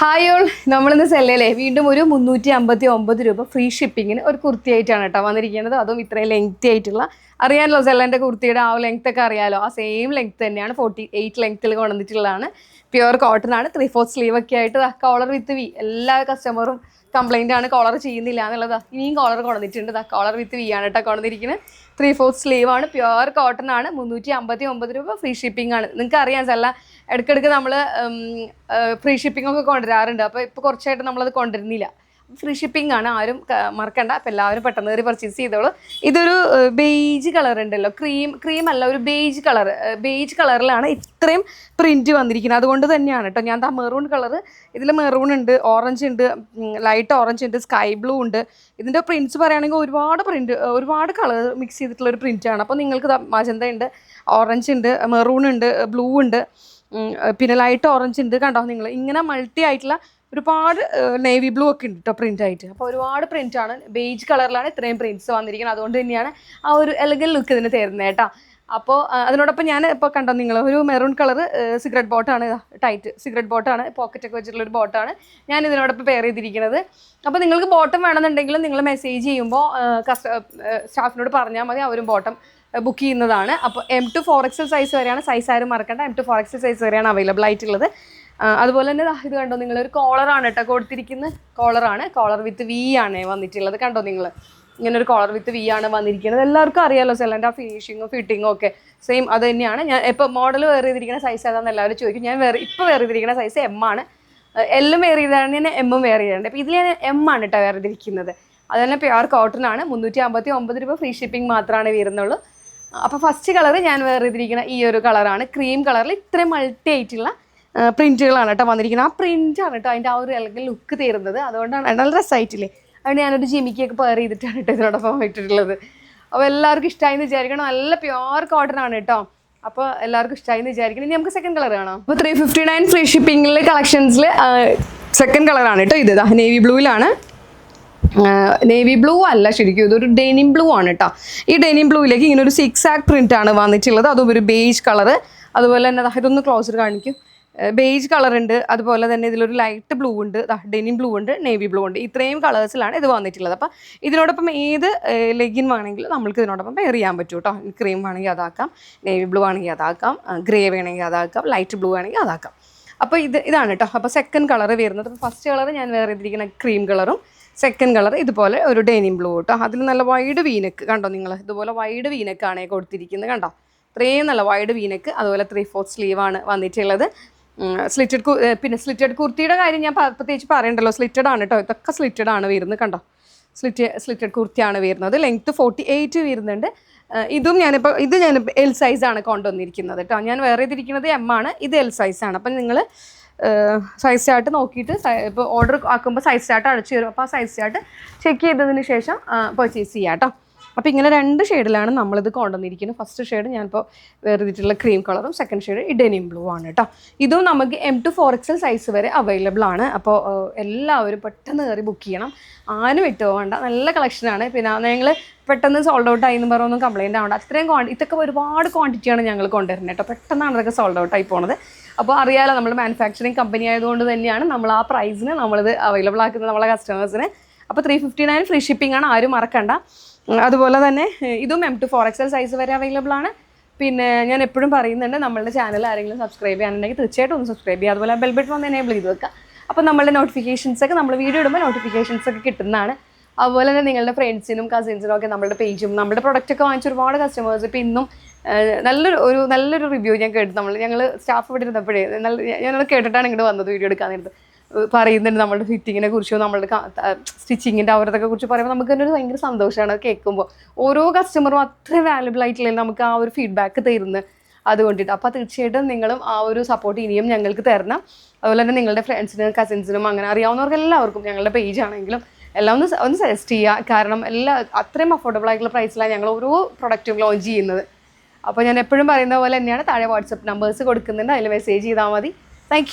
Hi all നമ്മളിന്ന് സെല്ലേ വീണ്ടും ഒരു മുന്നൂറ്റി അമ്പത്തി ഒമ്പത് രൂപ ഫ്രീ ഷിപ്പിങ്ങിന് ഒരു കുർത്തി ആയിട്ടാണ് കേട്ടോ വന്നിരിക്കുന്നത്. അതും ഇത്രയും ലെങ്തി ആയിട്ടുള്ള. അറിയാമല്ലോ സെല്ലന്റെ കുർത്തിയുടെ ആ ലെങ്ത് ഒക്കെ അറിയാമല്ലോ ആ സെയിം ലെങ്ത് തന്നെയാണ്. ഫോർട്ടി എയ്റ്റ് ലെങ്ത്തിൽ കൊണ്ടുവന്നിട്ടുള്ളതാണ്. പ്യുവർ കോട്ടൺ ആണ്. ത്രീ ഫോർത്ത് സ്ലീവ് ഒക്കെ ആയിട്ട് കോളർ വിത്ത് വി എല്ലാ കസ്റ്റമറും കംപ്ലൈന്റ് ആണ്. കോളർ ചെയ്യുന്നില്ല എന്നുള്ളത്. ഇനിയും കോളർ കൊണ്ടുവന്നിട്ടുണ്ട്. കോളർ വിത്ത് വി ആണ് കേട്ടോ കൊണ്ടുവന്നിരിക്കുന്നത്. ത്രീ ഫോർത്ത് സ്ലീവ് ആണ്. പ്യുവർ കോട്ടൺ ആണ്. മുന്നൂറ്റി അമ്പത്തി ഒമ്പത് രൂപ ഫ്രീ ഷിപ്പിംഗ് ആണ്. നിങ്ങൾക്ക് അറിയാം സെല്ല ഇടയ്ക്കിടയ്ക്ക് നമ്മൾ ഫ്രീ ഷിപ്പിംഗ് ഒക്കെ കൊണ്ടുവരാറുണ്ട്. അപ്പോൾ ഇപ്പോൾ കുറച്ചായിട്ട് നമ്മളത് കൊണ്ടുവരുന്നില്ല. ഫ്രീ ഷിപ്പിംഗ് ആണ് ആരും മറക്കണ്ട. അപ്പോൾ എല്ലാവരും പെട്ടെന്ന് കയറി പർച്ചേസ് ചെയ്തോളൂ. ഇതൊരു ബേജ് കളർ ഉണ്ടല്ലോ. ക്രീം ക്രീം അല്ല ഒരു ബേജ് കളർ ബേജ് കളറിലാണ് ഇത്രയും പ്രിന്റ് വന്നിരിക്കുന്നത്. അതുകൊണ്ട് തന്നെയാണ് കേട്ടോ ഞാൻ ആ മെറൂൺ കളർ ഇതിൽ മെറൂൺ ഉണ്ട് ഓറഞ്ച് ഉണ്ട് ലൈറ്റ് ഓറഞ്ച് ഉണ്ട് സ്കൈ ബ്ലൂ ഉണ്ട്. ഇതിന്റെ പ്രിന്റ്സ് പറയുകയാണെങ്കിൽ ഒരുപാട് പ്രിന്റ് ഒരുപാട് കളർ മിക്സ് ചെയ്തിട്ടുള്ള ഒരു പ്രിന്റ് ആണ്. അപ്പോൾ നിങ്ങൾക്ക് മജന്ത ഉണ്ട് ഓറഞ്ച് ഉണ്ട് മെറൂൺ ഉണ്ട് ബ്ലൂ ഉണ്ട്. പിന്നെ ലൈറ്റ് ഓറഞ്ച് ഉണ്ട് കണ്ടോ നിങ്ങൾ ഇങ്ങനെ മൾട്ടി ആയിട്ടുള്ള ഒരുപാട് നേവി ബ്ലൂ ഒക്കെ ഉണ്ട് കേട്ടോ പ്രിന്റ് ആയിട്ട്. അപ്പോൾ ഒരുപാട് പ്രിന്റ് ആണ്. ബേജ് കളറിലാണ് ഇത്രയും പ്രിന്റ്സ് വന്നിരിക്കുന്നത്. അതുകൊണ്ട് തന്നെയാണ് ആ ഒരു എലഗൻ ലുക്ക് ഇതിന് തരുന്നത് കേട്ടോ അപ്പോൾ അതിനോടൊപ്പം ഞാൻ ഇപ്പോൾ കണ്ടോ നിങ്ങൾ ഒരു മെറൂൺ കളർ സിഗരറ്റ് ബോട്ടാണ് ടൈറ്റ് സിഗരറ്റ് ബോട്ടാണ് പോക്കറ്റ് ഒക്കെ വെച്ചിട്ടുള്ള ഒരു ബോട്ടാണ് ഞാൻ ഇതിനോടൊപ്പം പെയർ ചെയ്തിരിക്കുന്നത്. അപ്പോൾ നിങ്ങൾക്ക് ബോട്ടം വേണമെന്നുണ്ടെങ്കിൽ നിങ്ങൾ മെസ്സേജ് ചെയ്യുമ്പോൾ കസ്റ്റ സ്റ്റാഫിനോട് പറഞ്ഞാൽ മതി. അവരും ബോട്ടം ബുക്ക് ചെയ്യുന്നതാണ്. അപ്പോൾ M to four XL size വരെയാണ്. സൈസ് ആരും മറക്കേണ്ട. M to four XL size വരെയാണ് അവൈലബിൾ ആയിട്ടുള്ളത്. അതുപോലെ തന്നെ ഇത് കണ്ടോ നിങ്ങൾ ഒരു കോളറാണ് കേട്ടോ കൊടുത്തിരിക്കുന്നത് കോളറാണ് കോളർ വിത്ത് വി ആണ് വന്നിട്ടുള്ളത്. കണ്ടോ നിങ്ങൾ ഇങ്ങനെ ഒരു കോളർ വിത്ത് വി ആണ് വന്നിരിക്കുന്നത്. എല്ലാവർക്കും അറിയാലോ സെല്ലന്റെ ആ ഫിനിഷിങ്ങും ഫിറ്റിങ്ങും ഒക്കെ. സെയിം അത് തന്നെയാണ്. ഞാൻ ഇപ്പോൾ മോഡൽ വേറെ ചെയ്തിരിക്കുന്ന സൈസ് ഏതാണെന്ന് എല്ലാവരും ചോദിക്കും. ഞാൻ വേറെ ഇപ്പോൾ വേറെ ചെയ്തിരിക്കുന്ന സൈസ് എം ആണ്. എല്ലും വേറെ ചെയ്താണ് ഞാൻ എമ്മും വേറെ ചെയ്തിട്ടുണ്ട്. അപ്പോൾ ഇതിൽ ഞാൻ എം ആണ് കേട്ടോ വേറെ ചെയ്തിരിക്കുന്നത്. അതുതന്നെ പ്യുവർ കോട്ടൺ ആണ്. മുന്നൂറ്റി അമ്പത്തി ഒമ്പത് രൂപ ഫ്രീ ഷിപ്പിംഗ് മാത്രമാണ് വരുന്നുള്ളൂ. അപ്പോൾ ഫസ്റ്റ് കളർ ഞാൻ വേറെ ചെയ്തിരിക്കുന്ന ഈ ഒരു കളറാണ് ക്രീം കളറിൽ ഇത്രയും മൾട്ടി ആയിട്ടുള്ള പ്രിന്റുകളാണ് കേട്ടോ വന്നിരിക്കുന്നത്. ആ പ്രിന്റാണ് കേട്ടോ അതിന്റെ ആ ഒരു അല്ലെങ്കിൽ ലുക്ക് തരുന്നത്. അതുകൊണ്ടാണ് നല്ല രസമായിട്ടില്ലേ അതുകൊണ്ട് ഞാനൊരു ജിമിക്കൊക്കെ പെയർ ചെയ്തിട്ടാണ് കേട്ടോ ഇതിനോടൊപ്പം ഇട്ടിട്ടുള്ളത്. അപ്പോൾ എല്ലാവർക്കും ഇഷ്ടമായി എന്ന് വിചാരിക്കണം? നല്ല പ്യുവർ കോട്ടൺ ആണ് കേട്ടോ. അപ്പോൾ എല്ലാവർക്കും ഇഷ്ടമായി എന്ന് വിചാരിക്കണം. ഇനി നമുക്ക് സെക്കൻഡ് കളർ കാണാം. അപ്പോൾ ത്രീ ഫിഫ്റ്റി നയൻ ഫ്രീ ഷിപ്പിംഗിലെ കളക്ഷൻസിൽ സെക്കൻഡ് കളറാണ് കേട്ടോ ഇത്. നേവി ബ്ലൂവിലാണ് നേവി ബ്ലൂ അല്ല ശരിക്കും ഇതൊരു ഡെനിം ബ്ലൂ ആണ് കേട്ടോ ഈ ഡെനിം ബ്ലൂയിലേക്ക് ഇങ്ങനെ ഒരു സിക്സ് ആക്ട് പ്രിന്റ് ആണ് വന്നിട്ടുള്ളത്. അതും ഒരു ബേജ് കളറ് അതുപോലെ തന്നെ ഇതൊന്ന് ക്ലോസർ കാണിക്കും. ബേജ് കളർ ഉണ്ട്. അതുപോലെ തന്നെ ഇതിലൊരു ലൈറ്റ് ബ്ലൂ ഉണ്ട്. ഡെനിം ബ്ലൂ ഉണ്ട് നേവി ബ്ലൂ ഉണ്ട്. ഇത്രയും കളേഴ്സിലാണ് ഇത് വന്നിട്ടുള്ളത്. അപ്പം ഇതിനോടൊപ്പം ഏത് ലെഗിൻ വേണമെങ്കിലും നമ്മൾക്ക് ഇതിനോടൊപ്പം പെയർ ചെയ്യാൻ പറ്റും കേട്ടോ ക്രീം വേണമെങ്കിൽ അതാക്കാം നേവി ബ്ലൂ ആണെങ്കിൽ അതാക്കാം ഗ്രേ വേണമെങ്കിൽ അതാക്കാം ലൈറ്റ് ബ്ലൂ ആണെങ്കിൽ അതാക്കാം. അപ്പോൾ ഇത് ഇതാണ് കേട്ടോ അപ്പോൾ സെക്കൻഡ് കളർ വരുന്നത്. ഫസ്റ്റ് കളർ ഞാൻ വേറെ ഇതിരിക്കുന്ന ക്രീം കളറും സെക്കൻഡ് കളർ ഇതുപോലെ ഒരു ഡെനിം ബ്ലൂ കേട്ടോ അതിൽ നല്ല വൈഡ് വീനക്ക് കണ്ടോ നിങ്ങൾ ഇതുപോലെ വൈഡ് വീനക്കാണ് കൊടുത്തിരിക്കുന്നത് കണ്ടോ? ഇത്രയും നല്ല വൈഡ് വീനക്ക് അതുപോലെ ത്രീ ഫോർത്ത് സ്ലീവാണ് വന്നിട്ടുള്ളത്. സ്ലിറ്റഡ് പിന്നെ സ്ലിറ്റഡ് കുർത്തിയുടെ കാര്യം ഞാൻ പ്രത്യേകിച്ച് പറയണ്ടല്ലോ. സ്ലിറ്റഡ് ആണ് കേട്ടോ ഇതൊക്കെ സ്ലിറ്റഡ് ആണ് വരുന്നത് കണ്ടോ? സ്ലിറ്റ് സ്ലിറ്റഡ് കുർത്തിയാണ് വരുന്നത്. ലെങ്ത്ത് ഫോർട്ടി എയ്റ്റ് വരുന്നുണ്ട് ഇതും ഞാനിപ്പോൾ ഇത് ഞാൻ എൽ സൈസാണ് കൊണ്ടുവന്നിരിക്കുന്നത് കേട്ടോ ഞാൻ വേറെ ചെയ്തിരിക്കുന്നത് എം ആണ്. ഇത് എൽ സൈസാണ് അപ്പം നിങ്ങൾ സൈസ് ചാർട്ട് നോക്കിയിട്ട് ഇപ്പോൾ ഓർഡർ ആക്കുമ്പോൾ സൈസ് ചാർട്ട് അടച്ചു തരും. അപ്പോൾ ആ സൈസ് ചാർട്ട് ചെക്ക് ചെയ്തതിന് ശേഷം പർച്ചേസ് ചെയ്യാം കേട്ടോ. അപ്പോൾ ഇങ്ങനെ രണ്ട് ഷെയ്ഡിലാണ് നമ്മളിത് കൊണ്ടുവന്നിരിക്കുന്നത്. ഫസ്റ്റ് ഷെയ്ഡ് ഞാനിപ്പോൾ വേറെ ചെയ്തിട്ടുള്ള ക്രീം കളറും സെക്കൻഡ് ഷെയ്ഡ് ഇഡനിയും ഡെനിം ബ്ലൂ ആണ് കേട്ടോ. ഇതും നമുക്ക് M to four XL size വരെ അവൈലബിൾ ആണ്. അപ്പോൾ എല്ലാവരും പെട്ടെന്ന് കയറി ബുക്ക് ചെയ്യണം. ആരും വിട്ടു പോകണ്ട നല്ല കളക്ഷനാണ് പിന്നെ ഞങ്ങൾ പെട്ടെന്ന് സോൾഡ് ഔട്ട് ആയി എന്ന് പറഞ്ഞൊന്നും കംപ്ലൈന്റ് ആവണ്ട. അത്രയും ക്വാണ്ടി ഇതൊക്കെ ഒരുപാട് ക്വാണ്ടിറ്റിയാണ് ഞങ്ങൾ കൊണ്ടുവരുന്നത് കേട്ടോ. പെട്ടെന്നാണ് ഇതൊക്കെ സോൾഡ് ഔട്ട് ആയി പോണത്. അപ്പോൾ അറിയാലോ നമ്മൾ മാനുഫാക്ചറിങ് കമ്പനി ആയതുകൊണ്ട് തന്നെയാണ് നമ്മൾ ആ പ്രൈസിന് നമ്മളിത് അവൈലബിൾ ആക്കുന്നത് നമ്മളെ കസ്റ്റമേഴ്സിന് അപ്പോൾ three fifty nine free shipping ആണ് ആരും മറക്കണ്ട. അതുപോലെ തന്നെ ഇതും M to four XL size വരെ അവൈലബിൾ ആണ്. പിന്നെ ഞാൻ എപ്പോഴും പറയുന്നുണ്ട് നമ്മളുടെ ചാനൽ ആരെങ്കിലും സബ്സ്ക്രൈബ് ചെയ്യാനുണ്ടെങ്കിൽ തീർച്ചയായിട്ടും ഒന്ന് സബ്സ്ക്രൈബ് ചെയ്യുക. അതുപോലെ ബെൽ വന്ന് എനേബിൾ ചെയ്ത് വെക്കുക. അപ്പോൾ നമ്മളുടെ നോട്ടിഫിക്കേഷൻസ് ഒക്കെ നമ്മൾ വീഡിയോ ഇടുമ്പോൾ നോട്ടിഫിക്കേഷൻസ് ഒക്കെ കിട്ടുന്നതാണ്. അതുപോലെ തന്നെ നിങ്ങളുടെ ഫ്രണ്ട്സിനും കസിൻസിനും ഒക്കെ നമ്മുടെ പേജും നമ്മുടെ പ്രൊഡക്റ്റ് ഒക്കെ വാങ്ങിച്ച ഒരുപാട് കസ്റ്റമേഴ്സ് ഇപ്പം ഇന്നും നല്ലൊരു ഒരു നല്ലൊരു റിവ്യൂ ഞാൻ കേട്ടു നമ്മൾ ഞങ്ങൾ സ്റ്റാഫ് ഇവിടെ ഇരുന്നപ്പോഴേ നല്ല ഞാനത് കേട്ടിട്ടാണ് ഇങ്ങോട്ട് വന്നത് വീഡിയോ എടുക്കാൻ പറയുന്നുണ്ട് നമ്മുടെ ഫിറ്റിങ്ങിനെ കുറിച്ചോ നമ്മുടെ സ്റ്റിച്ചിങ്ങിന്റെ അവരതൊക്കെ കുറിച്ച് പറയുമ്പോൾ നമുക്ക് തന്നെ ഒരു ഭയങ്കര സന്തോഷമാണ് കേൾക്കുമ്പോൾ ഓരോ കസ്റ്റമറും അത്ര വാലുബിൾ ആയിട്ടില്ലേ നമുക്ക് ആ ഒരു ഫീഡ്ബാക്ക് തരുന്നത് അതുകൊണ്ടിട്ട്. അപ്പോൾ തീർച്ചയായിട്ടും നിങ്ങളും ആ ഒരു സപ്പോർട്ട് ഇനിയും ഞങ്ങൾക്ക് തരണം. അതുപോലെ തന്നെ നിങ്ങളുടെ ഫ്രണ്ട്സിനും കസിൻസിനും അങ്ങനെ അറിയാവുന്നവർക്ക് എല്ലാവർക്കും ഞങ്ങളുടെ പേജ് ആണെങ്കിലും എല്ലാം ഒന്ന് ഒന്ന് സജസ്റ്റ് ചെയ്യുക കാരണം എല്ലാ അത്രയും അഫോർഡബിൾ ആയിട്ടുള്ള പ്രൈസിലാണ് ഞങ്ങൾ ഓരോ പ്രൊഡക്റ്റും ലോഞ്ച് ചെയ്യുന്നത്. അപ്പോൾ ഞാൻ എപ്പോഴും പറയുന്ന പോലെ തന്നെയാണ് താഴെ വാട്സപ്പ് നമ്പേഴ്സ് കൊടുക്കുന്നുണ്ട്. അതിൽ മെസ്സേജ് ചെയ്താൽ മതി. താങ്ക്